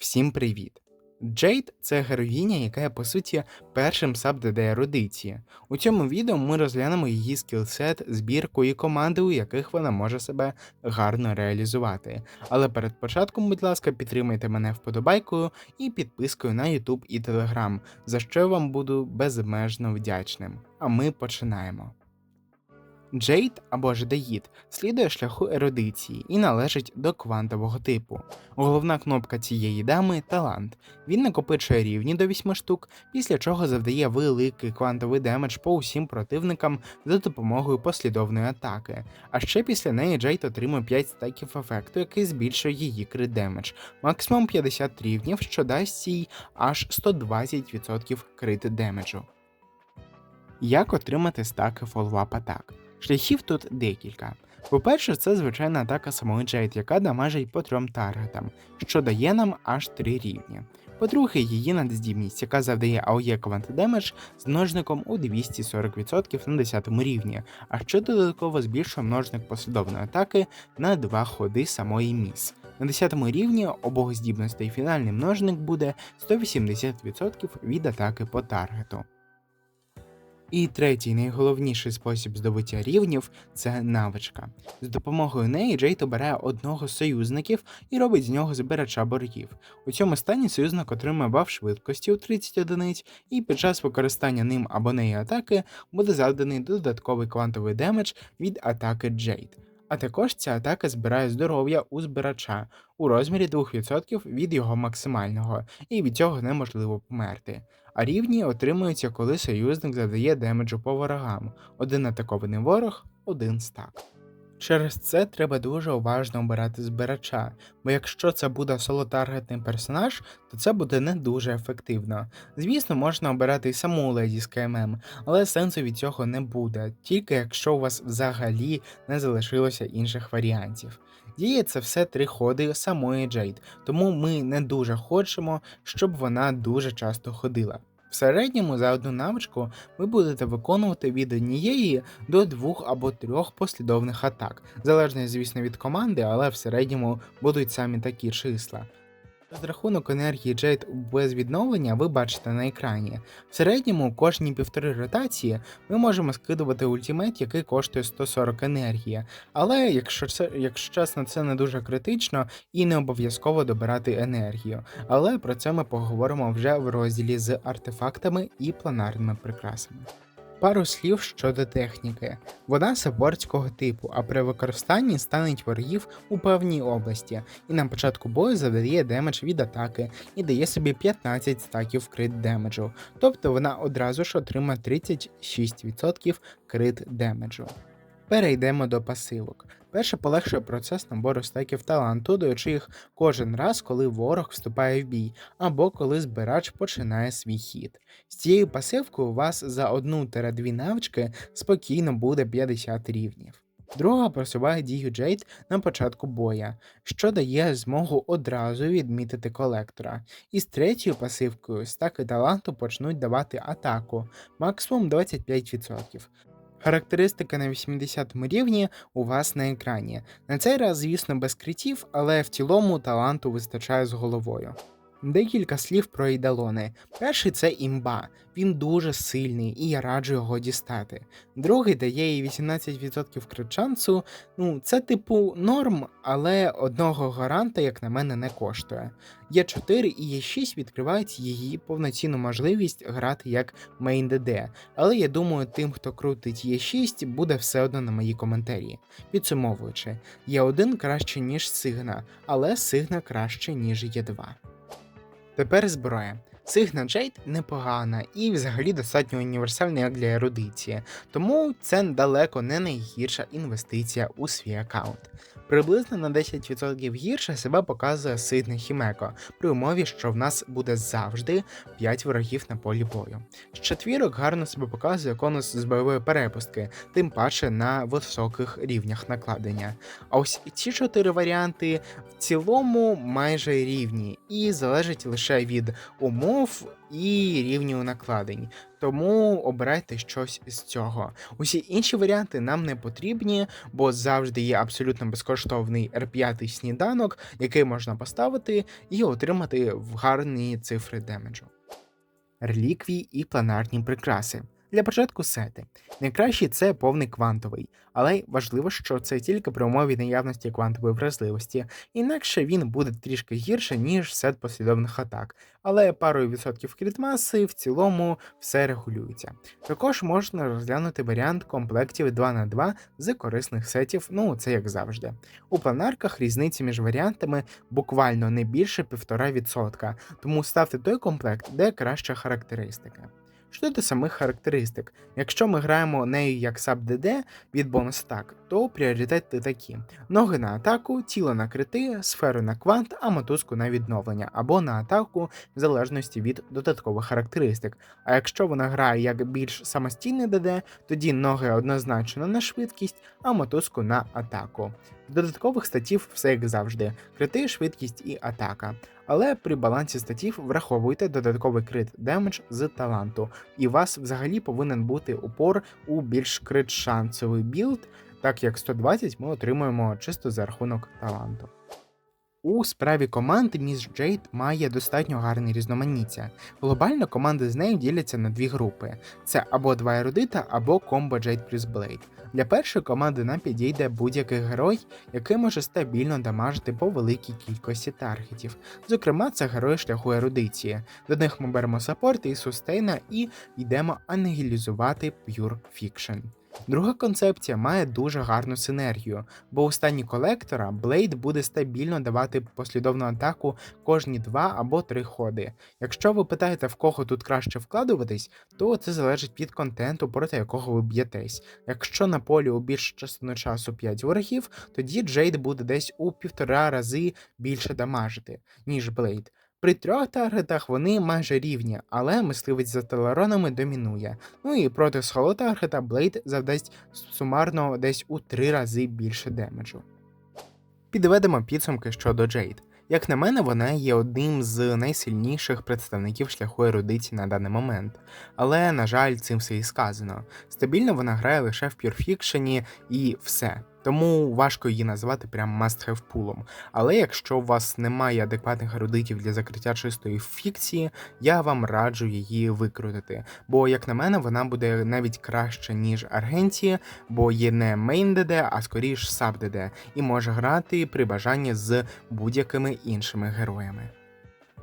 Всім привіт! Джейд це героїня, яка є по суті першим саб-ДД ерудиції. У цьому відео ми розглянемо її скілсет, збірку і команди, у яких вона може себе гарно реалізувати. Але перед початком, будь ласка, підтримайте мене вподобайкою і підпискою на YouTube і Telegram, за що я вам буду безмежно вдячним. А ми починаємо. Джейд або ж слідує шляху ерудиції і належить до квантового типу. Головна кнопка цієї дами талант. Він накопичує рівні до 8 штук, після чого завдає великий квантовий демедж по усім противникам за допомогою послідовної атаки. А ще після неї Джейд отримує 5 стеків ефекту, який збільшує її крит демедж, максимум 50 рівнів, що дасть їй аж 120% крит демеджу. Як отримати стаки фоллоуап атак? Шляхів тут декілька. По-перше, це звичайна атака самої Джейд, яка дамажить по трьом таргетам, що дає нам аж 3 рівні. По-друге, її надздібність, яка завдає AOE квантидемедж з множником у 240% на 10 рівні, а ще додатково збільшує множник послідовної атаки на 2 ходи самої міс. На 10 рівні обох здібностей фінальний множник буде 180% від атаки по таргету. І третій найголовніший спосіб здобуття рівнів це навичка. З допомогою неї Джейд обирає одного з союзників і робить з нього збирача боргів. У цьому стані союзник отримує баф швидкості у 30 одиниць, і під час використання ним або неї атаки буде завданий додатковий квантовий демедж від атаки Джейд. А також ця атака збирає здоров'я у збирача у розмірі 2% від його максимального, і від цього неможливо померти. А рівні отримуються, коли союзник завдає демеджу по ворогам. Один атакований ворог, один стак. Через це треба дуже уважно обирати збирача, бо якщо це буде соло-таргетний персонаж, то це буде не дуже ефективно. Звісно, можна обирати і саму леді з КММ, але сенсу від цього не буде, тільки якщо у вас взагалі не залишилося інших варіантів. Діє це все три ходи самої Джейд, тому ми не дуже хочемо, щоб вона дуже часто ходила. В середньому за одну навичку ви будете виконувати від однієї до двох або трьох послідовних атак, залежно, звісно, від команди, але в середньому будуть самі такі числа. Розрахунок енергії Jade без відновлення ви бачите на екрані. В середньому кожні півтори ротації ми можемо скидувати ультимейт, який коштує 140 енергії. Але якщо це, якщо чесно, це не дуже критично і не обов'язково добирати енергію. Але про це ми поговоримо вже в розділі з артефактами і планарними прикрасами. Пару слів щодо техніки. Вона саппортського типу, а при використанні станеть ворогів у певній області, і на початку бою завдає демедж від атаки і дає собі 15 стаків крит демеджу, тобто вона одразу ж отримає 36% крит демеджу. Перейдемо до пасивок. Перше полегшує процес набору стеків таланту, доючи їх кожен раз, коли ворог вступає в бій, або коли збирач починає свій хід. З цією пасивкою у вас за 1-2 навички спокійно буде 50 рівнів. Друга просуває дію Джейд на початку боя, що дає змогу одразу відмітити колектора. І з третьою пасивкою стаки таланту почнуть давати атаку максимум 25%. Характеристики на 80 рівні у вас на екрані. На цей раз, звісно, без критів, але в цілому таланту вистачає з головою. Декілька слів про ідалони. Перший це імба, він дуже сильний і я раджу його дістати. Другий дає їй 18% крит-шансу, ну це типу норм, але одного гаранта, як на мене, не коштує. Є 4 і є 6 відкривають її повноцінну можливість грати як мейн ДД, але я думаю, тим, хто крутить є 6 буде все одно на мої коментарі. Підсумовуючи, є один краще, ніж Сигна, але Сигна краще, ніж є 2 Тепер зброя. Сигна Джейд непогана і взагалі достатньо універсальна як для ерудиції, тому це далеко не найгірша інвестиція у свій аккаунт. Приблизно на 10% гірше себе показує Сигна Хімеко, при умові, що в нас буде завжди 5 ворогів на полі бою. З четвірок гарно себе показує конус з бойової перепустки, тим паче на високих рівнях накладення. А ось ці чотири варіанти в цілому майже рівні і залежать лише від умов і рівню накладень. Тому обирайте щось з цього. Усі інші варіанти нам не потрібні, бо завжди є абсолютно безкоштовний R5 сніданок, який можна поставити і отримати в гарні цифри демеджу. Реліквії і планарні прикраси. Для початку сети. Найкращий це повний квантовий, але важливо, що це тільки при умові наявності квантової вразливості, інакше він буде трішки гірше, ніж сет послідовних атак, але парою відсотків крітмаси в цілому все регулюється. Також можна розглянути варіант комплектів 2 на 2 з корисних сетів, ну це як завжди. У планарках різниці між варіантами буквально не більше 1,5%, тому ставте той комплект, де краща характеристика. Щодо самих характеристик, якщо ми граємо нею як саб-ДД від бонус атак, то пріоритети такі: ноги на атаку, тіло на крити, сферу на квант, а мотузку на відновлення або на атаку в залежності від додаткових характеристик. А якщо вона грає як більш самостійний ДД, тоді ноги однозначно на швидкість, а мотузку на атаку. Додаткових статів все як завжди: крити, швидкість і атака. Але при балансі статів враховуйте додатковий крит демедж з таланту, і у вас взагалі повинен бути упор у більш крит шансовий білд, так як 120 ми отримуємо чисто за рахунок таланту. У справі команд міс Джейд має достатньо гарне різноманіття. Глобально команди з нею діляться на дві групи: це або два ерудита, або комбо Джейд плюс Блейд. Для першої команди нам підійде будь-який герой, який може стабільно дамажити по великій кількості таргетів. Зокрема, це герої шляху ерудиції. До них ми беремо саппорт і сустейна і йдемо анігілізувати Pure Fiction. Друга концепція має дуже гарну синергію, бо у стані колектора Блейд буде стабільно давати послідовну атаку кожні два або три ходи. Якщо ви питаєте, в кого тут краще вкладуватись, то це залежить від контенту, проти якого ви б'єтесь. Якщо на полі у більшу частину часу 5 ворогів, тоді Джейд буде десь у півтора рази більше дамажити, ніж Блейд. При трьох таргетах вони майже рівні, але мисливець за телеронами домінує. Ну і проти соло таргета Блейд завдасть сумарно десь у три рази більше демеджу. Підведемо підсумки щодо Джейд. Як на мене, вона є одним з найсильніших представників шляху ерудиції на даний момент. Але, на жаль, цим все і сказано. Стабільно вона грає лише в пюрфікшені і все. Тому важко її назвати прям must-have пулом. Але якщо у вас немає адекватних ерудитів для закриття чистої фікції, я вам раджу її викрутити. Бо, як на мене, вона буде навіть краще, ніж Аргенція, бо є не мейн ДД, а скоріш саб ДД, і може грати при бажанні з будь-якими іншими героями.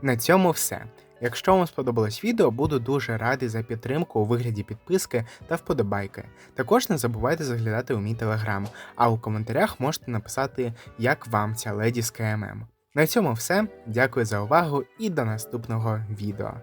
На цьому все. Якщо вам сподобалось відео, буду дуже радий за підтримку у вигляді підписки та вподобайки. Також не забувайте заглядати у мій телеграм, а у коментарях можете написати, як вам ця леді з КММ. На цьому все. Дякую за увагу і до наступного відео.